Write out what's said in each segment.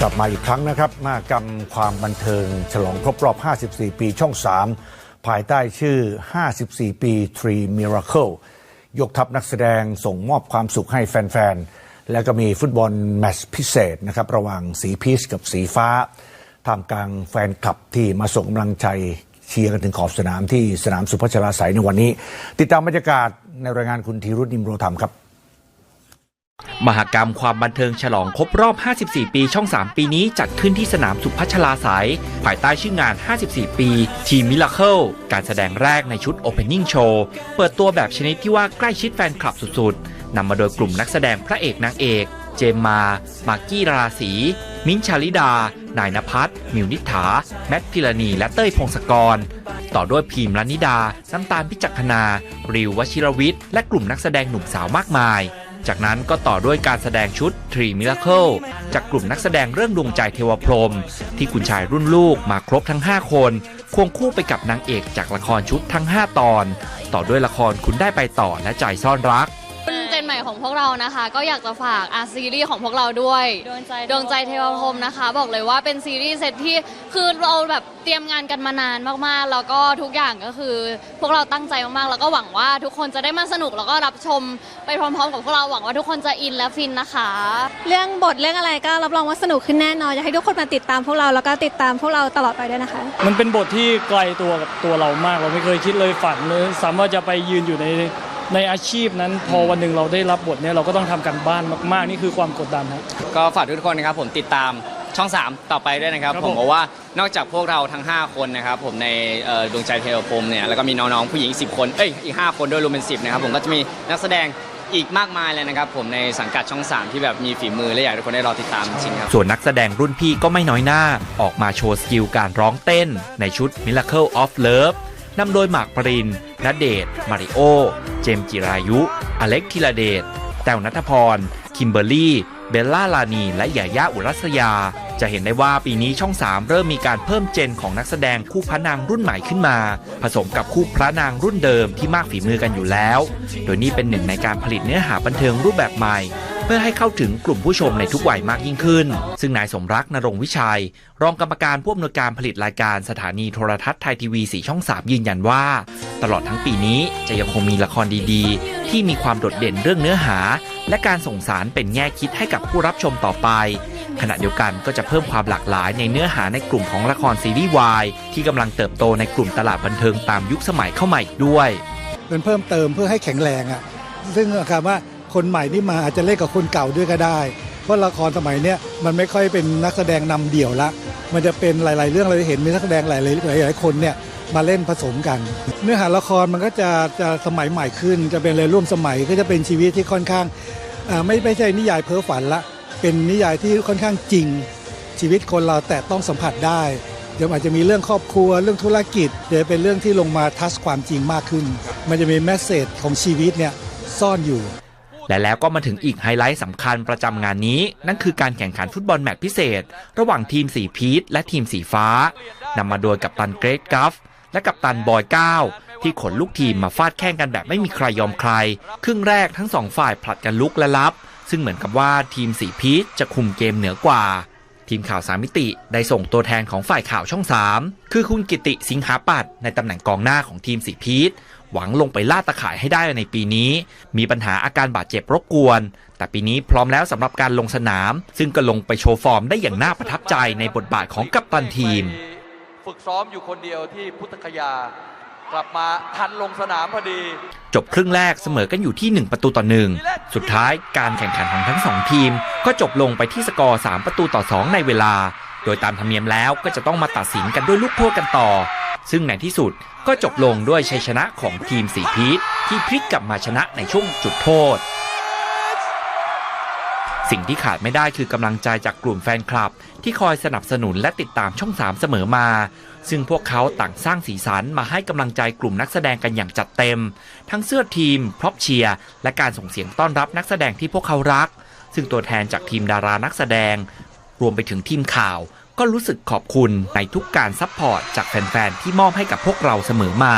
กลับมาอีกครั้งนะครับมากรรมความบันเทิง ฉลองครบรอบ 54 ปีช่อง 3 ภายใต้ชื่อ 54 ปี Three Miracle ยกทัพนักแสดงส่งมอบความสุขให้แฟน ๆ แล้วก็มีฟุตบอลแมตช์พิเศษนะครับระหว่างสีพีชกับสีฟ้าท่ามกลางแฟนคลับที่มาส่งกำลังใจเชียร์กันถึงขอบสนามที่สนามสุพัชราไสยในวันนี้ ติดตามบรรยากาศในรายงานคุณธีรุธนิมโรธรรมครับ มหกรรมความบันเทิงฉลองครบรอบ 54 ปีช่อง 3 ปีนี้จัดขึ้นที่สนามสุพัชลาสาย ภายใต้ชื่องาน 54 ปีทีมมิลเคิลการแสดงแรกในชุด Opening Show เปิดตัวแบบชนิดที่ว่าใกล้ชิดแฟนคลับสุดๆนำมาโดยกลุ่มนักแสดงพระเอกนางเอก เจมมา มากกี้ราศี มิ้นชาลิดา นายนภัสมิวนิฐา แมทพิรณี และเต้ยพงศกร ต่อด้วยพีมลนิดา น้ำตาลพิจักขณาริววชิรวิทย์ และกลุ่มนักแสดงหนุ่มสาวมากมาย จากนั้นก็ต่อด้วยการแสดงชุด Tree Miracle จากกลุ่มนักแสดงเรื่องดวงใจเทวพรม ที่คุณชายรุ่นลูกมาครบทั้ง 5 คน ควงคู่ไปกับนางเอกจากละครชุดทั้ง 5 ตอน ต่อด้วยละครคุณได้ไปต่อและใจซ่อนรัก ใหม่ของพวกเรานะคะ ก็อยากจะฝากอาซีรีส์ของพวกเราด้วย ดวงใจดวงใจเทวพรหมนะคะ บอกเลยว่าเป็นซีรีส์เซตที่คือเราแบบเตรียมงานกันมานานมากๆ แล้วก็ทุกอย่างก็คือ พวกเราตั้งใจมากๆ แล้วก็หวังว่าทุกคนจะได้มาสนุกแล้วก็รับชมไปพร้อมๆ กับพวกเราหวังว่าทุกคนจะอินและฟินนะคะ เรื่องบทเรื่องอะไรก็รับรองว่าสนุกขึ้นแน่นอนอยากให้ทุกคนมาติดตามพวกเราแล้วก็ติดตามพวกเราตลอดไปด้วยนะคะ มันเป็นบทที่ไกลตัวกับตัวเรามาก เราไม่เคยคิดเลยฝันเลยสามารถจะไปยืนอยู่ใน ในอาชีพนั้นพอวันหนึ่งเราได้รับบทเนี้ยเราก็ต้องทำกันบ้านมาก ๆ นี่คือความกดดันครับ ก็ฝากทุกคนนะครับผมติดตามช่อง 3 ต่อไปด้วยนะครับ ครับผผมมบอกว่านอกจากพวกเราทั้ง 5 คนนะครับผมในเอ่อดวงใจเทวพรหมเนี่ยแล้วก็มีน้องๆผู้หญิงอีก10 คนเอ้ยอีก 5 คนด้วยรวมเป็น 10นะครับผมก็จะมีนักแสดงอีกมากมายเลยนะครับผมในสังกัดช่อง 3 ที่แบบมีฝีมือและอยากให้ทุกคนได้รอติดตามจริงๆครับ ส่วนนักแสดงรุ่นพี่ก็ไม่น้อยหน้า ออกมาโชว์สกิลการร้องเต้น ในชุด Miracle of Love นำโดยหมากปรินณเดชน์มาริโอ เจมจิรายุ อเล็กธีระเดช แต้วนัทพร คิมเบอร์รี่ เบลล่าลานี และหยาย่าอุรัสยา จะเห็นได้ว่าปีนี้ช่อง 3 เริ่มมีการเพิ่มเจนของนักแสดงคู่พระนางรุ่นใหม่ขึ้นมา ผสมกับคู่พระนางรุ่นเดิมที่มากฝีมือกันอยู่แล้ว โดยนี่เป็นหนึ่งในการผลิตเนื้อหาบันเทิงรูปแบบใหม่ เพื่อให้เข้าถึงกลุ่มผู้ชมในทุกวัยมากยิ่งขึ้น ซึ่งนายสมรักนรงวิชัย รองกรรมการผู้อำนวยการผลิตรายการสถานีโทรทัศน์ไทยทีวีสีช่อง3ยืนยันว่า ตลอดทั้งปีนี้จะยังคงมีละครดีๆ ที่มีความโดดเด่นเรื่องเนื้อหา และการส่งสารเป็นแง่คิดให้กับผู้รับชมต่อไป ขณะเดียวกันก็จะเพิ่มความหลากหลายในเนื้อหาในกลุ่มของละครซีรีส์วายที่กำลังเติบโตในกลุ่มตลาดบันเทิงตามยุคสมัยเข้ามาอีกด้วยเป็นเพิ่มเติมเพื่อให้แข็งแรงอะซึ่งคำว่า คนใหม่ที่มาอาจจะเล่นกับคนเก่าด้วยก็ได้ เพราะละครสมัยเนี้ยมันไม่ค่อยเป็นนักแสดงนำเดี่ยวละ มันจะเป็นหลาย ๆ เรื่องเราจะเห็นมีนักแสดงหลายๆหลาย ๆ คนเนี่ยมาเล่นผสมกัน เนื้อหาละครมันก็จะจะสมัยใหม่ขึ้น จะเป็นอะไรร่วมสมัยก็จะเป็นชีวิตที่ค่อนข้างอ่าไม่ไม่ใช่นิยายเพ้อฝันละ เป็นนิยายที่ค่อนข้างจริง ชีวิตคนเราแต่ต้องสัมผัสได้เดี๋ยวอาจจะมีเรื่องครอบครัวเรื่องธุรกิจเดี๋ยวเป็นเรื่องที่ลงมาทัชความจริงมากขึ้น มันจะมีแมสเซจของชีวิตเนี่ยซ่อนอยู่ และแล้วก็มาถึงอีกไฮไลท์สำคัญประจำงานนี้ นั่นคือการแข่งขันฟุตบอลแมตช์พิเศษ ระหว่างทีมสีพีชและทีมสีฟ้านำมาโดยกัปตันเกรกกัฟและกัปตันบอยก้าวที่ขนลูกทีมมาฟาดแข่งกันแบบไม่มีใครยอมใคร ครึ่งแรกทั้งสองฝ่ายผลัดกันลุกและรับ ซึ่งเหมือนกับว่าทีมสีพีชจะคุมเกมเหนือกว่า ทีมข่าวสามมิติได้ส่งตัวแทนของฝ่ายข่าวช่อง 3 คือคุณกิติสิงหาปัตในตำแหน่งกองหน้าของทีมสีพีช หวังลงไปล่าตะข่ายให้ได้ในปีนี้ มีปัญหาอาการบาดเจ็บรบกวน แต่ปีนี้พร้อมแล้วสำหรับการลงสนาม ซึ่งก็ลงไปโชว์ฟอร์มได้อย่างน่าประทับใจในบทบาทของกัปตันทีม ฝึกซ้อมอยู่คนเดียวที่พุทธคยากลับมาทันลงสนามพอดี จบครึ่งแรกเสมอกันอยู่ที่ 1 ประตูต่อหนึ่งสุดท้ายการแข่งขันของทั้งสองทีม ก็จบลงไปที่สกอร์ 3 ประตูต่อ 2 ในเวลา โดยตามธรรมเนียมแล้วก็จะต้องมาตัดสินกันด้วยลูกโทษกันต่อ ซึ่งในที่สุดก็จบลงด้วยชัยชนะของทีมสีพีชที่พลิกกลับมาชนะในช่วงจุดโทษ สิ่งที่ขาดไม่ได้คือกำลังใจจากกลุ่มแฟนคลับ ที่คอยสนับสนุนและติดตามช่อง3เสมอมา ซึ่งพวกเขาต่างสร้างสีสันมาให้กำลังใจกลุ่มนักแสดงกันอย่างจัดเต็ม ทั้งเสื้อทีม พร็อพเชียร์และการส่งเสียงต้อนรับนักแสดงที่พวกเขารักซึ่งตัวแทนจากทีมดารานักแสดง รวมไปถึงทีมข่าว ก็รู้สึกขอบคุณในทุกการซัพพอร์ตจากแฟนๆที่มอบให้กับพวกเราเสมอมา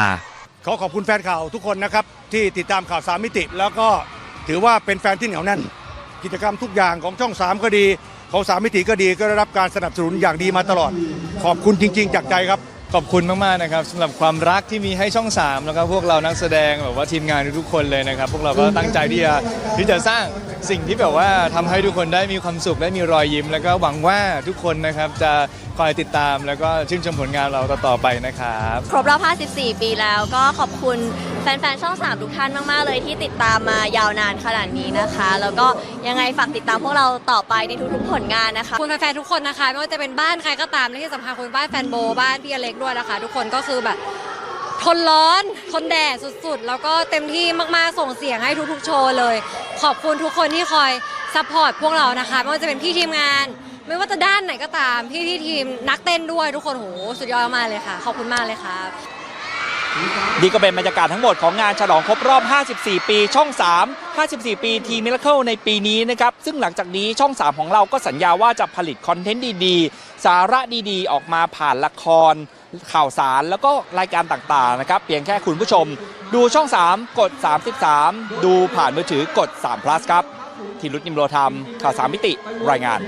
ขอขอบคุณแฟนข่าวทุกคนนะครับ ที่ติดตามข่าวสามมิติ แล้วก็ถือว่าเป็นแฟนที่เหนียวแน่น กิจกรรมทุกอย่างของช่อง 3 ก็ดีเขาสามมิติก็ดีก็ได้รับการสนับสนุนอย่างดีมาตลอด ขอบคุณจริง ๆ จากใจครับขอบคุณมากๆนะครับสำหรับความรักที่มีให้ช่อง 3 แล้วก็พวกเรานักแสดงแบบว่าทีมงานทุกๆคนเลยนะครับ พวกเราก็ตั้งใจที่จะที่จะสร้าง สิ่งที่แบบว่าทำให้ทุกคนได้มีความสุขได้มีรอยยิ้ม แล้วก็หวังว่าทุกคนนะครับจะคอยติดตามแล้วก็ชื่นชมผลงานเราต่อๆไปนะครับ ครบรอบ 54 ปีแล้วก็ขอบคุณแฟนๆ ช่อง 3 ทุกท่านมาก ๆ เลยที่ติดตามมายาวนานขนาดนี้นะคะ แล้วก็ยังไงฝากติดตามพวกเราต่อไปในทุกๆ ผลงานนะคะขอบคุณแฟนๆ ทุกคนนะคะไม่ว่าจะเป็นบ้านใครก็ตามและที่สำคัญคุณบ้านแฟนโบบ้านพี่อเล็กด้วยนะคะ ทุกคนก็คือแบบทนร้อน ทนแดดสุดๆ แล้วก็เต็มที่มากๆ ส่งเสียงให้ทุกๆ โชว์เลย ขอบคุณทุกคนที่คอยซัพพอร์ตพวกเรานะคะไม่ว่าจะเป็นพี่ทีมงาน ไม่ว่าจะด้านไหนก็ตาม พี่ที่ทีมนักเต้นด้วยทุกคนโหสุดยอดมากเลยค่ะ ขอบคุณมากเลยครับ นี่ก็เป็นบรรยากาศทั้งหมดของงานฉลองครบรอบ 54 ปีช่อง 3 54 ปีทีมิราเคิลในปีนี้นะครับ ซึ่งหลังจากนี้ช่อง 3 ของเราก็สัญญาว่าจะผลิตคอนเทนต์ดีๆ สาระดีๆ ออกมาผ่านละคร ข่าวสารแล้วก็รายการต่างๆนะครับเพียงแค่คุณผู้ชม ดูช่อง 3 กด 33 ดูผ่านมือถือกด3 plus ครับทีรุตนิมโรธรรมข่าวสามมิติรายงาน